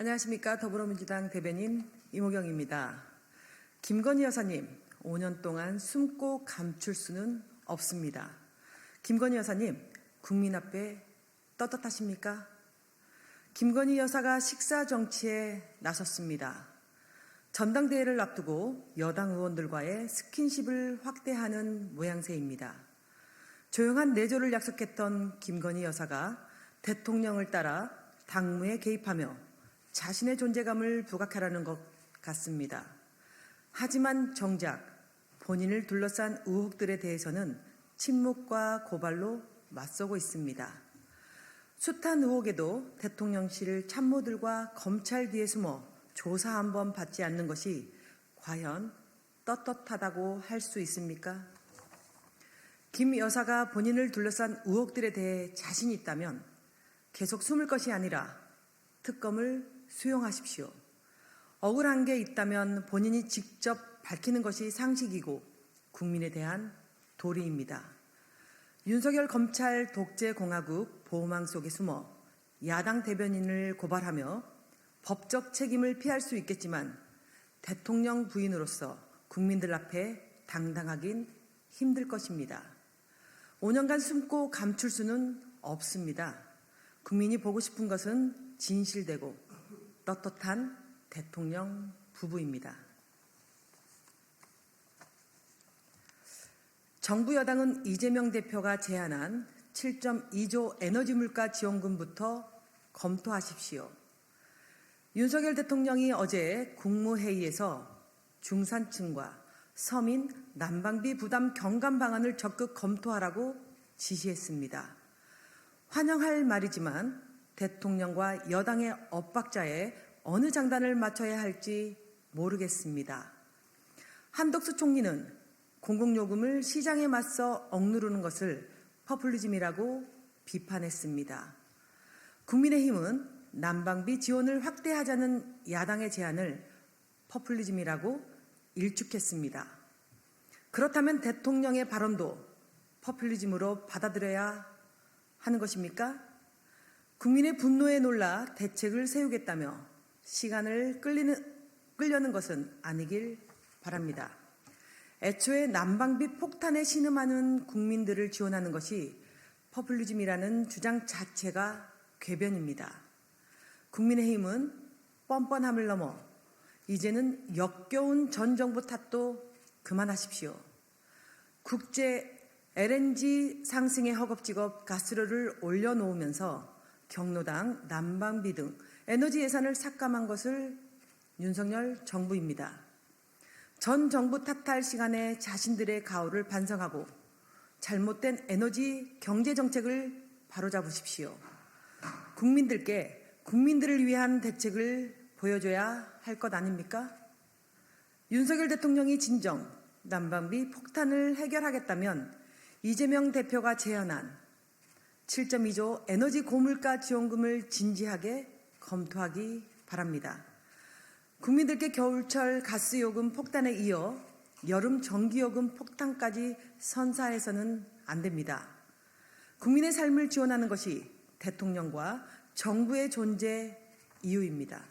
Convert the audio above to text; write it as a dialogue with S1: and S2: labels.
S1: 안녕하십니까. 더불어민주당 대변인 이모경입니다. 김건희 여사님, 5년 동안 숨고 감출 수는 없습니다. 김건희 여사님, 국민 앞에 떳떳하십니까? 김건희 여사가 식사 정치에 나섰습니다. 전당대회를 앞두고 여당 의원들과의 스킨십을 확대하는 모양새입니다. 조용한 내조를 약속했던 김건희 여사가 대통령을 따라 당무에 개입하며 자신의 존재감을 부각하라는 것 같습니다. 하지만 정작 본인을 둘러싼 의혹들에 대해서는 침묵과 고발로 맞서고 있습니다. 숱한 의혹에도 대통령실 참모들과 검찰 뒤에 숨어 조사 한 번 받지 않는 것이 과연 떳떳하다고 할 수 있습니까? 김 여사가 본인을 둘러싼 의혹들에 대해 자신 있다면 계속 숨을 것이 아니라 특검을 수용하십시오. 억울한 게 있다면 본인이 직접 밝히는 것이 상식이고 국민에 대한 도리입니다. 윤석열 검찰 독재공화국 보호망 속에 숨어 야당 대변인을 고발하며 법적 책임을 피할 수 있겠지만 대통령 부인으로서 국민들 앞에 당당하긴 힘들 것입니다. 5년간 숨고 감출 수는 없습니다. 국민이 보고 싶은 것은 진실되고 떳떳한 대통령 부부입니다. 정부 여당은 이재명 대표가 제안한 7.2조 에너지 물가 지원금부터 검토하십시오. 윤석열 대통령이 어제 국무회의에서 중산층과 서민 난방비 부담 경감 방안을 적극 검토하라고 지시했습니다. 환영할 말이지만 대통령과 여당의 엇박자에 어느 장단을 맞춰야 할지 모르겠습니다. 한덕수 총리는 공공요금을 시장에 맞서 억누르는 것을 퍼플리즘이라고 비판했습니다. 국민의힘은 난방비 지원을 확대하자는 야당의 제안을 퍼플리즘이라고 일축했습니다. 그렇다면 대통령의 발언도 퍼플리즘으로 받아들여야 하는 것입니까? 국민의 분노에 놀라 대책을 세우겠다며 시간을 끌리는, 끌려는 것은 아니길 바랍니다. 애초에 난방비 폭탄에 신음하는 국민들을 지원하는 것이 퍼플리즘이라는 주장 자체가 궤변입니다. 국민의힘은 뻔뻔함을 넘어 이제는 역겨운 전 정부 탓도 그만하십시오. 국제 LNG 상승의 허겁지겁 가스료를 올려놓으면서 경로당, 난방비 등 에너지 예산을 삭감한 것을 윤석열 정부입니다. 전 정부 탓할 시간에 자신들의 가오를 반성하고 잘못된 에너지 경제 정책을 바로잡으십시오. 국민들께 국민들을 위한 대책을 보여줘야 할 것 아닙니까? 윤석열 대통령이 진정 난방비 폭탄을 해결하겠다면 이재명 대표가 제안한 7.2조 에너지 고물가 지원금을 진지하게 검토하기 바랍니다. 국민들께 겨울철 가스 요금 폭탄에 이어 여름 전기 요금 폭탄까지 선사해서는 안 됩니다. 국민의 삶을 지원하는 것이 대통령과 정부의 존재 이유입니다.